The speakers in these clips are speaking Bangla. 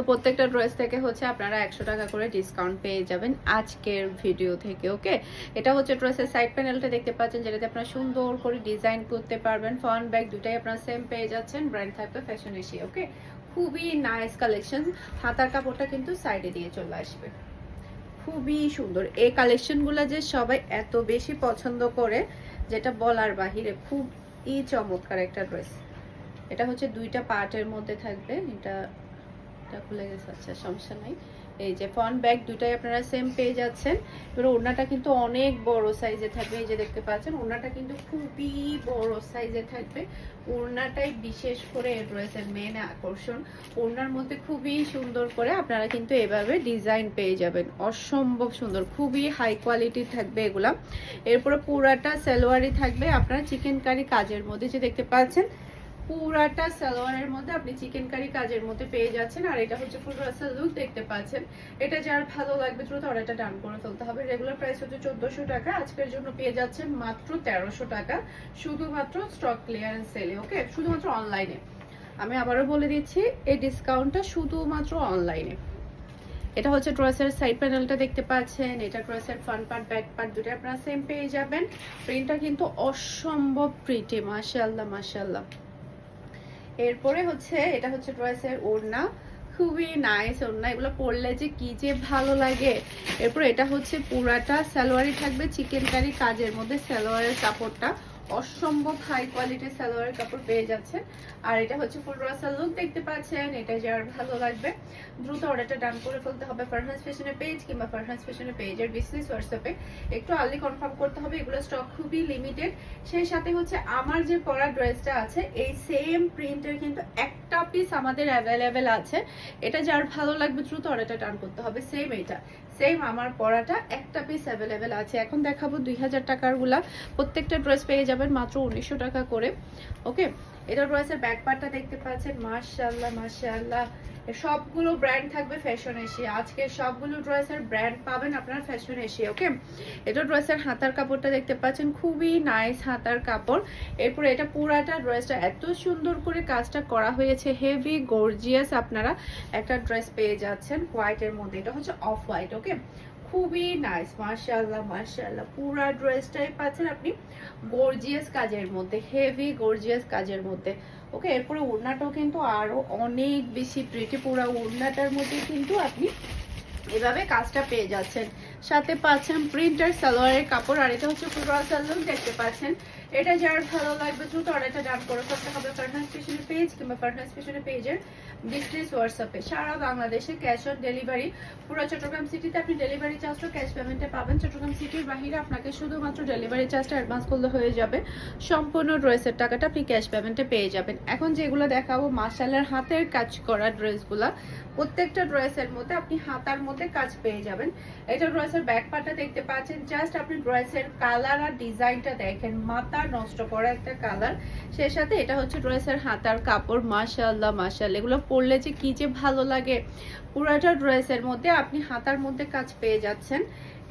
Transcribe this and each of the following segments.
তো প্রত্যেকটা ড্রেস থেকে হচ্ছে আপনারা একশো টাকা করে ডিসকাউন্ট পেয়ে যাবেন আজকের ভিডিও থেকে ওকে এটা হচ্ছে ড্রেসের সাইড প্যানেলটা দেখতে পাচ্ছেন, যেটাতে আপনারা সুন্দর করে ডিজাইন করতে পারবেন। ফ্রন্ট ব্যাক দুটাই আপনারা সেম পেয়ে যাচ্ছেন ব্র্যান্ড থাকবে ফ্যাশন এশিয়া ওকে খুবই নাইস কালেকশন হাতার কাপড়টা কিন্তু সাইডে দিয়ে চলে আসবে। খুবই সুন্দর। এই কালেকশনগুলো যে সবাই এত বেশি পছন্দ করে, যেটা বলার বাহিরে খুবই চমৎকার একটা ড্রেস এটা হচ্ছে দুইটা পার্টের মধ্যে থাকবে। এটা এটা খুলে গেছে আচ্ছা সমস্যা নাই। এই যে ফ্রন্ট ব্যাগ দুটাই আপনারা সেম পেয়ে যাচ্ছেন। এবার ওড়নাটা কিন্তু অনেক বড় সাইজে থাকবে, এই যে দেখতে পাচ্ছেন, ওড়নাটা কিন্তু খুবই বড় সাইজে থাকবে। ওড়নাটাই বিশেষ করে ড্রেসের মেন আকর্ষণ। ওড়নার মধ্যে খুবই সুন্দর করে আপনারা কিন্তু এভাবে ডিজাইন পেয়ে যাবেন। অসম্ভব সুন্দর, খুবই হাই কোয়ালিটির থাকবে এগুলা। এরপরে পুরাটা সালোয়ারই থাকবে আপনারা চিকেন কারি কাজের মধ্যে, যে দেখতে পাচ্ছেন পুরাটা সালোয়ারের মধ্যে আপনি চিকেন কারি কাজের মধ্যে পেয়ে যাচ্ছেন, আর এটা হচ্ছে ফুল রাসাল লুক দেখতে পাচ্ছেন। এটা যার ভালো লাগবে দ্রুত অর্ডারটা ডান করে ফেলতে হবে। রেগুলার প্রাইস হচ্ছে চোদ্দশো টাকা, আজকের জন্য পেয়ে যাচ্ছেন মাত্র তেরোশো টাকা। শুধুমাত্র স্টক ক্লিয়ারেন্স সেলে ওকে শুধুমাত্র অনলাইনে আমি আবারও বলে দিচ্ছি, এই ডিসকাউন্টটা শুধুমাত্র অনলাইনে এটা হচ্ছে ড্রেসের সাইড প্যানেলটা দেখতে পাচ্ছেন। এটা ড্রেসের ফ্রন্ট পার্ট ব্যাক পার্ট দুটো আপনারা সেম পেয়ে যাবেন। প্রিন্টটা কিন্তু অসম্ভব প্রিটি মাশাআল্লাহ মাশাআল্লাহ। এরপরে হচ্ছে, এটা হচ্ছে ড্রেসের ওড়না। খুবই নাইস ওড়না। এগুলো পরলে যে কি যে ভালো লাগে। এরপর এটা হচ্ছে পুরাটা স্যালোয়ারি থাকবে, চিকেন কারি কাজের মধ্যে স্যালোয়ারের কাপড়টা। অসম্ভব হাই কোয়ালিটির সালোয়ারের কাপড় পেয়ে যাচ্ছেন। আর এটা হচ্ছে ফুল রাসাল লুক দেখতে পাচ্ছেন এটা যার ভালো লাগবে। দ্রুত অর্ডারটা ডান করে ফেলতে হবে ফারহান্স ফ্যাশনের পেজ কিংবা ফারহান্স ফ্যাশনের পেজের বিজনেস হোয়াটসঅ্যাপে একটু আর্লি কনফার্ম করতে হবে, এগুলো স্টক খুবই লিমিটেড সেই সাথে হচ্ছে আমার যে পরা ড্রেসটা আছে, এই সেম প্রিন্টের কিন্তু একটা পিস আমাদের অ্যাভেলেবেল আছে। এটা যার ভালো লাগবে, দ্রুত অর্ডারটা ডান করতে হবে। সেম এটা। সেম আমার পরাটা একটা পিস অ্যাভেলেবেল আছে। এখন দেখাবো দুই হাজার টাকারগুলা। প্রত্যেকটা ড্রেস পেয়ে যাবেন মাত্র উনিশশো টাকা করে। ওকে এটা ড্রেসের ব্যাক পার্টটা দেখতে পাচ্ছেন। মার্শাল্লাহ মাশাআল্লাহ। সবগুলো ব্র্যান্ড থাকবে ফ্যাশন এশিয়া আজকে সবগুলো ড্রেসের ব্র্যান্ড পাবেন আপনার ফ্যাশন এশিয়া ওকে এটা ড্রেসের হাতার কাপড়টা দেখতে পাচ্ছেন, খুবই নাইস হাতার কাপড়। এরপরে এটা পুরাটা ড্রেসটা এত সুন্দর করে কাজটা করা হয়েছে হেভি গর্জিয়াস আপনারা একটা ড্রেস পেয়ে যাচ্ছেন হোয়াইটের মধ্যে। এটা হচ্ছে অফ হোয়াইট ওকে খুবই নাইস মার্শাল্লাহ মার্শাল্লাহ পুরা ড্রেসটাই পাচ্ছেন আপনি গর্জিয়াস কাজের মধ্যে হেভি গর্জিয়াস কাজের মধ্যে। ওকে এরপরে ওড়নাটাও কিন্তু আরও অনেক বেশি প্রিটি পুরা ওড়নাটার মধ্যে কিন্তু আপনি এভাবে কাজটা পেয়ে যাচ্ছেন। সাথে পাচ্ছেন প্রিন্টার সালোয়ারের কাপড়, আর এটা হচ্ছে পুরো সালোয়ার দেখতে পাচ্ছেন। এটা যার ভালো লাগবে দ্রুত অর্ডারটা ডান করে ফেলতে হবে ফারহান স্পেশালি পেজ কিংবা ফারহান স্পেশালি পেজের বিজনেস হোয়াটসঅ্যাপে সারা বাংলাদেশে ক্যাশ অন ডেলিভারি পুরো চট্টগ্রাম সিটিতে আপনি ডেলিভারি চার্জটা ক্যাশ পেমেন্টে পাবেন। চট্টগ্রাম সিটির বাহিরে আপনাকে শুধুমাত্র ডেলিভারি চার্জটা অ্যাডভান্স করলে হয়ে যাবে। সম্পূর্ণ ড্রেসের টাকাটা আপনি ক্যাশ পেমেন্টে পেয়ে যাবেন। এখন যেগুলো দেখাবো মার্শালের হাতের কাজ করা ড্রেসগুলা প্রত্যেকটা ড্রেসের মধ্যে আপনি হাতার মধ্যে কাজ পেয়ে যাবেন। এটা ড্রেসের ব্যাক পার্টটা দেখতে পাচ্ছেন। জাস্ট আপনি ড্রেসের কালার আর ডিজাইনটা দেখেন। মাথা নষ্ট করা একটা কালার। সেই সাথে এটা হচ্ছে ড্রেসের হাতার কাপড়, মাশাআল্লাহ মাশাআল্লাহ। এগুলো পরলে যে কি যে ভালো লাগে। পুরাটা ড্রেসের মধ্যে আপনি হাতার মধ্যে কাজ পেয়ে যাচ্ছেন।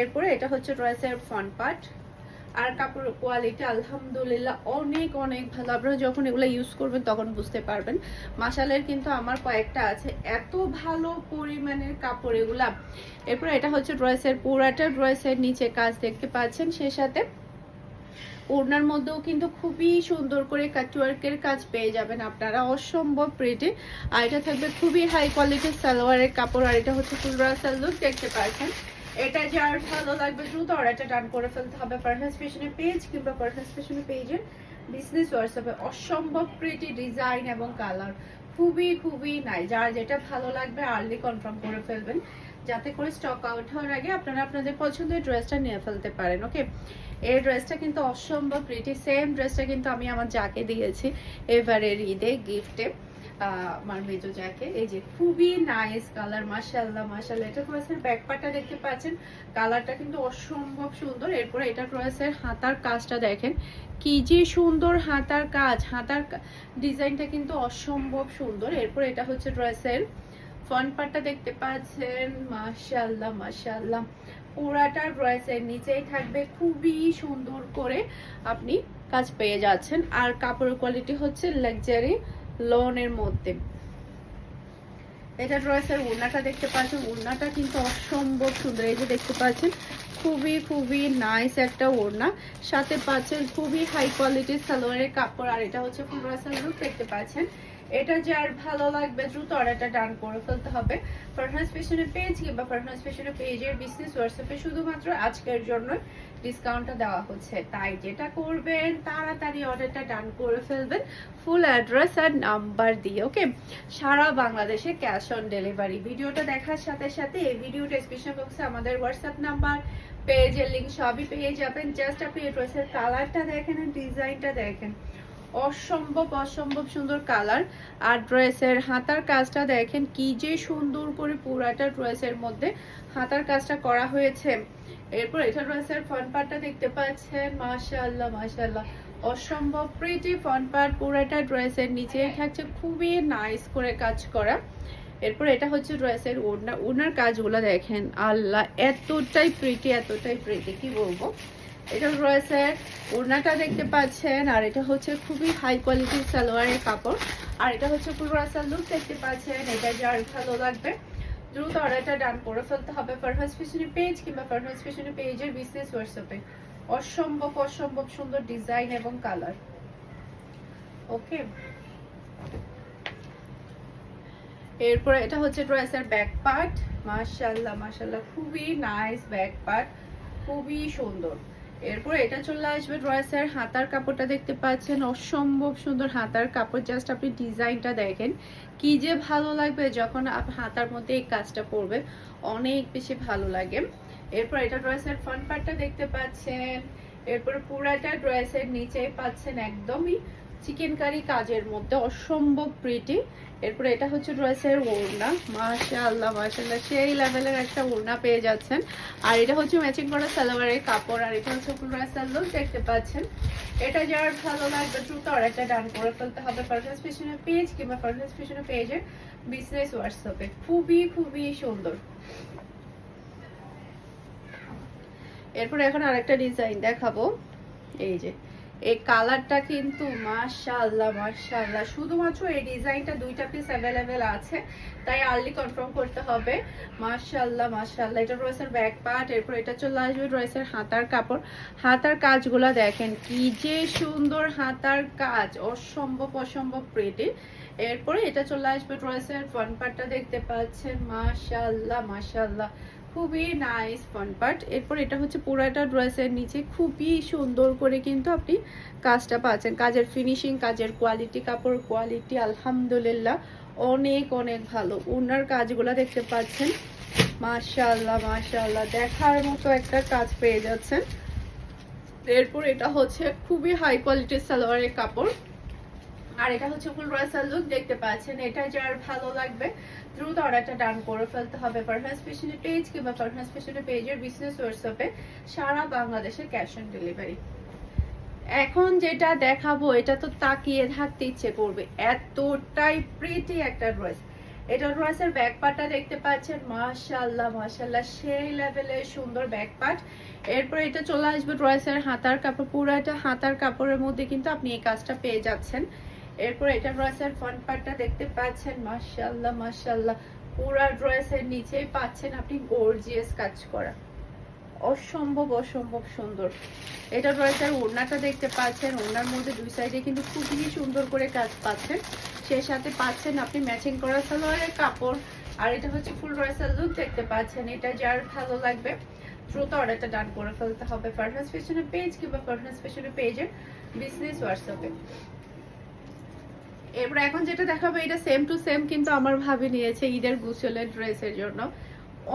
এরপরে এটা হচ্ছে ড্রেসের ফ্রন্ট পার্ট আর কাপড়ের কোয়ালিটি আলহামদুলিল্লাহ অনেক অনেক ভালো। আপনারা যখন এগুলো ইউজ করবেন তখন বুঝতে পারবেন। মাসালের কিন্তু আমার কয়েকটা আছে। এত ভালো পরিমাণের কাপড় এগুলা। এরপর এটা হচ্ছে ড্রেসের পুরাটা ড্রেসের নিচে কাজ দেখতে পাচ্ছেন। সে সাথে ওড়নার মধ্যেও কিন্তু খুবই সুন্দর করে কাটওয়ার্কের কাজ পেয়ে যাবেন আপনারা। অসম্ভব প্রিটি আর এটা থাকবে খুবই হাই কোয়ালিটির সালোয়ারের কাপড়, আর এটা হচ্ছে ফুলরা সালোয়ার দেখতে পাচ্ছেন এটা যার ভালো লাগবে দ্রুত অর্ডারটা ডান করে ফেলতে হবে পারফেন্স ফ্যাশনের পেজ কিংবা পারফেন্স ফ্যাশনের পেজের বিজনেস হোয়াটসঅ্যাপে অসম্ভব প্রিটি ডিজাইন এবং কালার খুবই খুবই নাই যার যেটা ভালো লাগবে আর্লি কনফার্ম করে ফেলবেন। যাতে করে স্টক আউট হওয়ার আগে আপনারা আপনাদের পছন্দের ড্রেসটা নিয়ে ফেলতে পারেন ওকে এই ড্রেসটা কিন্তু অসম্ভব প্রিটি সেম ড্রেসটা কিন্তু আমি আমার যাকে দিয়েছি এবারের ঈদে, গিফটে আমার মেজো যাকে। এই যে খুবই নাইস কালার মাশাল্লাহ মাশাল্লাহ এটা ড্রেসের ব্যাক পার্টটা দেখতে পাচ্ছেন। কালারটা কিন্তু অসম্ভব সুন্দর। এরপরে এটা ড্রেসের হাতার কাজটা দেখেন। কি যে সুন্দর হাতার কাজ। হাতার ডিজাইনটা কিন্তু অসম্ভব সুন্দর। এরপর এটা হচ্ছে ড্রেসের ফ্রন্ট পার্টটা দেখতে পাচ্ছেন মাশাল্লাহ মাশাল্লাহ পুরাটা ড্রেসের নিচেই থাকবে, খুবই সুন্দর করে আপনি কাজ পেয়ে যাচ্ছেন। আর কাপড়ের কোয়ালিটি হচ্ছে লাক্সারি লোনের মধ্যে। এটা ড্রেসের ওড়নাটা দেখতে পাচ্ছেন, ওড়নাটা কিন্তু অসম্ভব সুন্দর। এই যে দেখতে পাচ্ছেন, খুবই খুবই নাইস একটা ওড়না। সাথে পাচ্ছেন খুবই হাই কোয়ালিটির সালোয়ারের কাপড়, আর এটা হচ্ছে ফুল ড্রেসের লুক দেখতে পাচ্ছেন। এটা যার ভালো লাগবে দ্রুত অর্ডারটা ডান করে ফেলতে হবে। ফারহাস ফ্যাশনের পেজ কিংবা ফারহাস ফ্যাশনের পেজের বিজনেস হোয়াটসঅ্যাপে শুধুমাত্র আজকের জন্য ডিসকাউন্টটা দেওয়া হচ্ছে। তাই যেটা করবেন, তাড়াতাড়ি অর্ডারটা ডান করে ফেলবেন। ফুল অ্যাড্রেস আর নাম্বার দিয়ে ওকে সারা বাংলাদেশে ক্যাশ অন ডেলিভারি ভিডিওটা দেখার সাথে সাথে এই ভিডিও ডেসক্রিপশন বক্সে আমাদের হোয়াটসঅ্যাপ নাম্বার পেজের লিঙ্ক সবই পেয়ে যাবেন। জাস্ট আপনি ড্রেসের কালারটা দেখেন ডিজাইনটা দেখেন। অসম্ভব অসম্ভব সুন্দর কালার আর ড্রেসের হাতার কাজটা দেখেন, কি যে সুন্দর করে পুরাটা ড্রেসের মধ্যে হাতার কাজটা করা হয়েছে। এরপর এটা ড্রেসের ফ্রন্ট পার্টটা দেখতে পাচ্ছেন। মাশাআল্লাহ মাশাআল্লাহ। অসম্ভব প্রিটি ফ্রন্ট পার্ট পুরাটা ড্রেসের নিচে থাকছে। খুবই নাইস করে কাজ করা। এরপর এটা হচ্ছে ড্রেসের ওড়না। ওড়নার কাজগুলো দেখেন। আল্লাহ, এতটাই প্রিটি এতটাই প্রিটি কি বলব? এটা রয়েছে ওড়নাটা দেখতে পাচ্ছেন, আর এটা হচ্ছে খুবই হাই কোয়ালিটির সালোয়ারের কাপড়। আর এটা হচ্ছে পুরো রাসাল লুক দেখতে পাচ্ছেন, এটা যার ভালো লাগবে। দ্রুত অর্ডারটা ডান করে ফেলতে হবে ফারহাস ফ্যাশনি পেজ কিংবা ফারহাস ফ্যাশনি পেজের বিজনেস হোয়াটসঅ্যাপে অসম্ভব অসম্ভব সুন্দর ডিজাইন এবং কালার ওকে এরপরে এটা হচ্ছে ড্রেসের ব্যাক পার্ট মাশাআল্লাহ মাশাআল্লাহ, খুবই নাইস ব্যাক পার্ট খুবই সুন্দর। এরপর এটা চলে আসবে ড্রয়েসের হাতার কাপড়টা দেখতে পাচ্ছেন। অসম্ভব সুন্দর হাতার কাপড়। জাস্ট আপনি ডিজাইনটা দেখেন। কি যে ভালো লাগবে যখন আপনি হাতার মধ্যে এই কাজটা পরবে অনেক বেশি ভালো লাগে। এরপর এটা ড্রয়েসের ফ্রন্ট পার্টটা দেখতে পাচ্ছেন। এরপর পুরাটা ড্রয়েসের নিচে পাচ্ছেন একদমই। চিকেন কারি কাজের মধ্যে অসম্ভব প্রিটি এরপরে এটা হচ্ছে ড্রেসের ওড়না। মাশাআল্লাহ মাশাআল্লাহ, সেই লেভেলের একটা ওড়না পেয়ে যাচ্ছেন। আর এটা হচ্ছে ম্যাচিং করা সালোয়ারের কাপড়, আর এটা হচ্ছে লুক দেখতে পাচ্ছেন। এটা যার ভালো লাগবে দ্রুত আর একটা ডান করে ফেলতে হবে পারফেস ফ্যাশনের পেজ কিংবা পারফেস ফ্যাশনের পেজের বিজনেস হোয়াটসঅ্যাপে খুবই খুবই সুন্দর। এরপর এখন আরেকটা ডিজাইন দেখাবো। এই যে এই কালারটা কিন্তু মাশাআল্লাহ মাশাআল্লাহ। শুধুমাত্র এই ডিজাইনটা দুইটা পিস অ্যাভেলেবেল আছে, তাই আর্লি কনফার্ম করতে হবে। মাশাআল্লাহ মাশাআল্লাহ। এটা রয়েছে ব্যাক পার্ট এরপর এটা চলে আসবে রয়েছে হাতার কাপড়। হাতার কাজগুলো দেখেন, কি যে সুন্দর হাতার কাজ, অসম্ভব অসম্ভব প্রেটে এরপরে এটা চলে আসবে ড্রেসের ফ্রন্ট পার্টটা দেখতে পাচ্ছেন। মাশাআল্লাহ মাশাআল্লাহ। খুবই নাইস ফ্রন্ট পার্ট এরপর এটা হচ্ছে পুরাটা ড্রেসের নিচে খুবই সুন্দর করে কিন্তু আপনি কাজটা পাচ্ছেন। কাজের ফিনিশিং কাজের কোয়ালিটি কাপড় কোয়ালিটি আলহামদুলিল্লাহ, অনেক অনেক ভালো। ওনার কাজগুলো দেখতে পাচ্ছেন। মাশাআল্লাহ মাশাআল্লাহ, দেখার মতো একটা কাজ পেয়ে যাচ্ছেন। এরপর এটা হচ্ছে খুবই হাই কোয়ালিটির সালোয়ারের কাপড়। আর এটা হচ্ছে ফুল রয়েসাল লুক, দেখতে পাচ্ছেন এটা যার ভালো লাগবে। দ্রুত অর্ডারটা ডান করে ফেলতে হবে পারফেস ফ্যাশনের পেজ কিংবা পারফেস ফ্যাশনের পেজের বিজনেস হোয়াটসঅ্যাপে সারা বাংলাদেশে ক্যাশ অন ডেলিভারি এখন যেটা দেখাবো, এটা তো তাকিয়ে থাকতে ইচ্ছে করবে, এতটাই প্রিটি একটা ড্রেস এটা ড্রেসের ব্যাক পার্টটা দেখতে পাচ্ছেন, মাশাআল্লাহ মাশাআল্লাহ, সেই লেভেলের সুন্দর ব্যাক পার্ট এরপর এটা চলে আসবে ড্রেসের হাতার কাপড় পুরো এটা হাতার কাপড়ের মধ্যে কিন্তু আপনি এই কাজটা পেয়ে যাচ্ছেন। এরপর এটা ড্রেসের ফ্রন্ট পার্টটা দেখতে পাচ্ছেন, মাশাআল্লাহ মাশাআল্লাহ। পুরা ড্রেসের নিচেই পাচ্ছেন আপনি গর্জিয়াস কাজ করা। অসম্ভব অসম্ভব সুন্দর। এটা ড্রেসের ওড়নাটা দেখতে পাচ্ছেন, ওড়নার মধ্যে দুই সাইডে কিন্তু খুবই সুন্দর করে কাজ পাচ্ছেন। সেই সাথে পাচ্ছেন আপনি ম্যাচিং করা সালোয়ারের কাপড়। আর এটা হচ্ছে ফুল ড্রেসের লুক দেখতে পাচ্ছেন। এটা যার ভালো লাগবে, দ্রুত অর্ডারটা ডান করে ফেলতে হবে। ফ্যাশনের পেজ কিংবা ফ্যাশনের পেজের বিজনেস হোয়াটসঅ্যাপে এরপর এখন যেটা দেখাবো, এটা সেম টু সেম কিন্তু আমার ভাবি নিয়েছে ঈদের গুসলের ড্রেসের জন্য।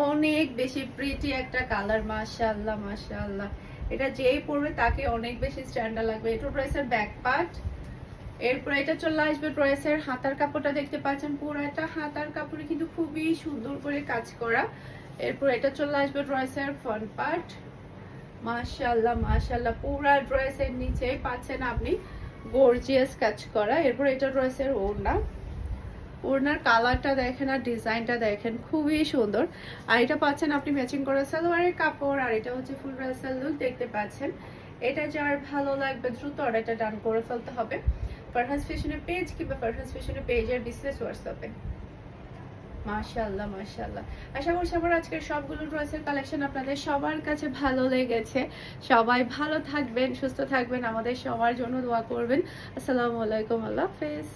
অনেক বেশি প্রিটি একটা কালার মাশাআল্লাহ মাশাআল্লাহ। এটা যেই পরবে তাকে অনেক বেশি স্ট্যান্ডার্ড লাগবে। এটা ড্রেসের ব্যাক পার্ট এরপর এটা চলে আসবে ড্রেসের হাতার কাপড়টা দেখতে পাচ্ছেন পুরো একটা হাতার কাপড়ে কিন্তু খুবই সুন্দর করে কাজ করা। এরপর এটা চলে আসবে ড্রেসের ফ্রন্ট পার্ট মাশাআল্লাহ মাশাআল্লাহ। পুরা ড্রেসের নিচে পাচ্ছেন আপনি গর্জিয়াস কাজ করা। এরপর এটা রয়েছে ওড়না। ওড়নার কালারটা দেখেন আর ডিজাইনটা দেখেন, খুবই সুন্দর। আর এটা পাচ্ছেন আপনি ম্যাচিং করা সালোয়ারের কাপড়, আর এটা হচ্ছে ফুল রাসাল লুক দেখতে পাচ্ছেন। এটা যার ভালো লাগবে দ্রুত অর্ডারটা ডান করে ফেলতে হবে। ফারহাস ফ্যাশনের পেজ কিংবা ফারহাস ফ্যাশনের পেজের বিজনেস হোয়াটসঅ্যাপে মাশাআল্লাহ মাশাল্লাহ আশা করছি আমার আজকের সবগুলো ড্রেসের কালেকশন আপনাদের সবার কাছে ভালো লেগেছে। সবাই ভালো থাকবেন, সুস্থ থাকবেন, আমাদের সবার জন্য দোয়া করবেন। আসসালামু আলাইকুম, আল্লাহ হাফেজ।